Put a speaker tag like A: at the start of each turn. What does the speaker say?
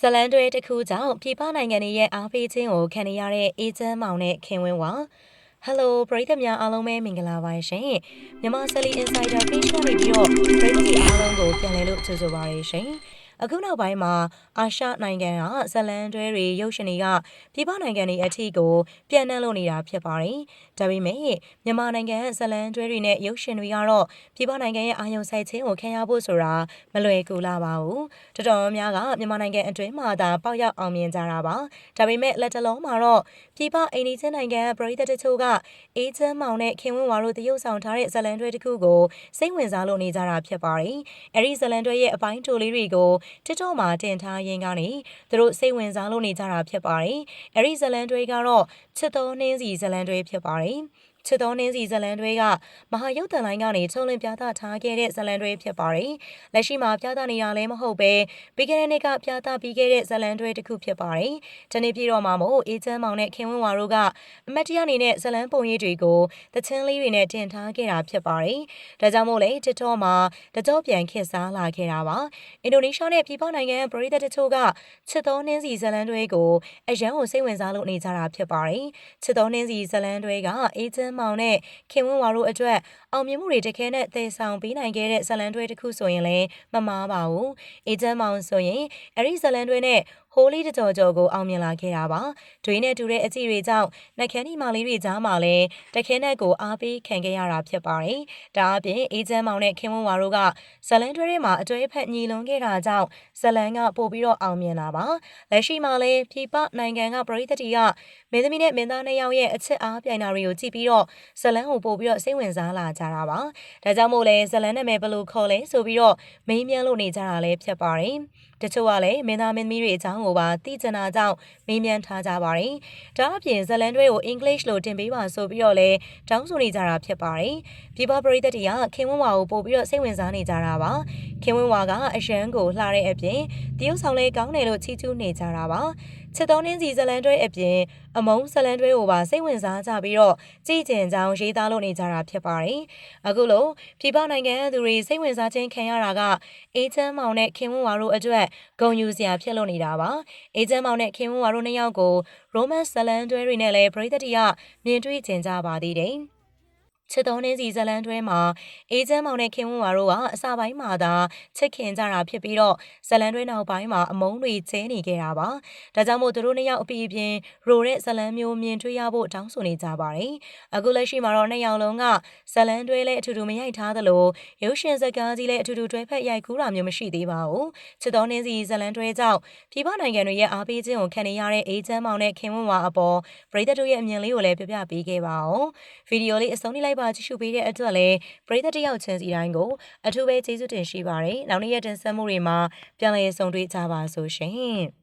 A: ဇလန်တွဲတစ်ခုကြောင့်ပြည်ပနိုင်ငံတွေရဲ့အားပေးခြင်းကိုခံနေရတဲ့အေဂျင့်မောင်နဲ့ခင်ဝင်းဝါဟယ်လိုပရိသတ်များအားလုံးပဲမင်္ဂလာပါရှင်မြန်မာဆယ်လီ Insider Page ကနေပြီးတော့ပရိသတ်အားလုံးကိုပြန်လည်လို့ကြိုဆိုပါရရှင် အခုနောက်ပိုင်းမှာအာရှနိုင်ငံကဇလန်တွဲတွေရုပ်ရှင်တွေကပြည်ပနိုင်ငံတွေအထိကိုပြန့်နှံ့လို့နေတာဖြစ်ပါတယ်။ဒါပေမဲ့မြန်မာနိုင်ငံဇလန်တွဲတွေနဲ့ရုပ်ရှင်တွေကတော့ပြည်ပနိုင်ငံရဲ့အာရုံစိုက်ခြင်းကိုခံရဖို့ဆိုတာမလွယ်ကူလာပါဘူး။တော်တော်များများကမြန်မာနိုင်ငံအတွင်းမှာသာပေါက်ရောက်အောင်မြင်ကြတာပါ။ဒါပေမဲ့လက်တလုံးမှာတော့ပြည်ပအိန္ဒိချင်းနိုင်ငံပရိသတ်တချို့ကအေးချမ်းမောင်နဲ့ခင်ဝင်းဝါတို့တရုတ်ဆောင်ထားတဲ့ဇလန်တွဲတစ်ခုကိုစိတ်ဝင်စားလို့နေကြတာဖြစ်ပါတယ်။အဲဒီဇလန်တွဲရဲ့အပိုင်းတိုလေးတွေကို TikTok မှာတင်ထားရင်းကနေသူတို့စိတ်ဝင်စားလို့နေကြတာဖြစ်ပါတယ်။အဲဒီဇလန်တွဲကတော့ချစ်တော်နှင်းစီဇလန်တွဲဖြစ်ပါတယ်။ ချစ်တော်နှင်းစီဇလန်တွဲကမဟာရုပ်တန်လိုင်းကနေချုံလင်ပြသထားခဲ့တဲ့ဇလန်တွဲဖြစ်ပါတယ်။လက်ရှိမှာပြသနေတာလည်းမဟုတ်ပဲပြီးခဲ့တဲ့နှစ်ကပြသပြီးခဲ့တဲ့ဇလန်တွဲတစ်ခုဖြစ်ပါတယ်။ဒီနေ့ပြည်တော်မှာမို့အေချမ်းမောင်နဲ့ခင်ဝင်းဝါတို့ကအမတ်တရအနေနဲ့ဇလန်ပုံရိပ်တွေကိုတချင်းလေးတွေနဲ့တင်ထားခဲ့တာဖြစ်ပါတယ်။ဒါကြောင့်မို့လေ TikTok မှာတကြောပြန်ခေတ်စားလာခဲ့တာပါ။အင်ဒိုနီးရှားနဲ့ပြည်ပနိုင်ငံပရိသတ်တချို့ကချစ်တော်နှင်းစီဇလန်တွဲကိုအရန်ကိုစိတ်ဝင်စားလို့နေကြတာဖြစ်ပါတယ်။ချစ်တော်နှင်းစီဇလန်တွဲကအေချမ်းမောင်နဲ့ခင်ဝင်းဝါတို့အတွက်အောင်မြင်မှုတွေတခဲနဲ့သေဆောင်ပေးနိုင်ခဲ့တဲ့ဇလန်တွဲတစ်ခုဆိုရင်လည်းမမားပါဘူး။အေဂျင့်မောင်ဆိုရင်အဲ့ဒီဇလန်တွဲနဲ့ဟိုးလေးတကြော်ကြော်ကိုအောင်မြင်လာခဲ့တာပါ။ဒွေနဲ့တူတဲ့အကြည့်တွေကြောင့်နှက်ခမ်းဒီမာလေးတွေကြားမှာလည်းတခဲနဲ့ကိုအားပေးခံခဲ့ရတာဖြစ်ပါတယ်။ဒါအပြင်အေဂျင့်မောင်နဲ့ခင်ဝင်းဝါတို့ကဇလန်တွဲထဲမှာအကျွဲဖက်ညီလွန်ခဲ့တာကြောင့်ဇလန်ကပို့ပြီးတော့အောင်မြင်လာပါ။လက်ရှိမှာလည်းဖြိပနိုင်ငံကပရိသတ်တီကမင်းသမီးနဲ့မင်းသားနှစ်ယောက်ရဲ့အချစ်အားပြိုင်တာတွေကိုကြည့်ပြီးတော့ဇလန်ကိုပို့ပြီးတော့စိတ်ဝင်စားလာကြတာပါ။ဒါကြောင့်မို့လဲဇလန်နာမည်ဘယ်လိုခေါ်လဲဆိုပြီးတော့မေးမြန်းလို့နေကြတာလည်းဖြစ်ပါတယ်။တချို့ကလည်းမင်းသားမင်းသမီးတွေအကြောင်းကိုပါသိချင်တာကြောင့်မေးမြန်းထားကြပါတယ်။ဒါအပြင်ဇလန်တွဲကို English လို့တင်ပေးပါဆိုပြီးတော့လဲတောင်းဆိုနေကြတာဖြစ်ပါတယ်။ပြည်ပပရိသတ်တွေကခင်ဝင်းဝါကိုပို့ပြီးတော့စိတ်ဝင်စားနေကြတာပါ။ ခင်ဝင်းဝါကအရန်ကိုလှတဲ့အပြင်တရုတ်ဆောင်လေးကောင်းတယ်လို့ချီးကျူးနေကြတာပါ။ချစ်တော်နှင်းစီဇလန်တွဲအပြင်အမုံဇလန်တွဲကိုပါစိတ်ဝင်စားကြပြီးတော့ကြည်ကျင်ကြောင်းရေးသားလို့နေကြတာဖြစ်ပါတယ်။အခုလိုပြည်ပနိုင်ငံသူတွေစိတ်ဝင်စားခြင်းခံရတာကအေးချမ်းမောင်နဲ့ခင်ဝန်းဝါတို့အတွက်ဂုံယူစရာဖြစ်လို့နေတာပါ။အေးချမ်းမောင်နဲ့ခင်ဝန်းဝါတို့နှစ်ယောက်ကို romance ဇလန်တွဲတွေနဲ့လည်းပရိသတ်တွေကမြင်တွေ့ကြကြပါသေးတယ်။ ချစ်တော်နှင်းစီဇလန်တွဲမှာအေးချမ်းမောင်နဲ့ခင်ဝန်းဝါတို့ကအစပိုင်းမှာသာချစ်ခင်ကြတာဖြစ်ပြီးတော့ဇလန်တွဲနောက်ပိုင်းမှာအမုန်းတွေကျဲနေခဲ့တာပါ။ဒါကြောင့်မို့သူတို့နှစ်ယောက်အပြီးအပြင်ရိုတဲ့ဇလန်မျိုးမြင်တွေ့ရဖို့တောင်းဆိုနေကြပါတယ်။အခုလက်ရှိမှာတော့နှစ်ယောက်လုံးကဇလန်တွဲလည်းအထူးတူမရိုက်ထားသလိုရုပ်ရှင်ဇာတ်ကားကြီးလည်းအထူးတူတွဲဖက်ရိုက်ကူးတာမျိုးမရှိသေးပါဘူး။ချစ်တော်နှင်းစီဇလန်တွဲကြောင့်ပြည်ပနိုင်ငံတွေရဲ့အားပေးခြင်းကိုခံနေရတဲ့အေးချမ်းမောင်နဲ့ခင်ဝန်းဝါအပေါ်ပရိသတ်တို့ရဲ့အမြင်လေးကိုလည်းပြပြပေးခဲ့ပါအောင်။ဗီဒီယိုလေးအဆုံးထိလိုက်ပါကြည့်ရှုပေးတဲ့အတွက်လည်းပရိသတ်တယောက်ချင်းစီတိုင်းကိုအထူးပဲကျေးဇူးတင်ရှိပါတယ်။နောက်နေ့ရက်တင်ဆက်မှုတွေမှာပြန်လည်ဆုံတွေ့ကြပါစို့ရှင်။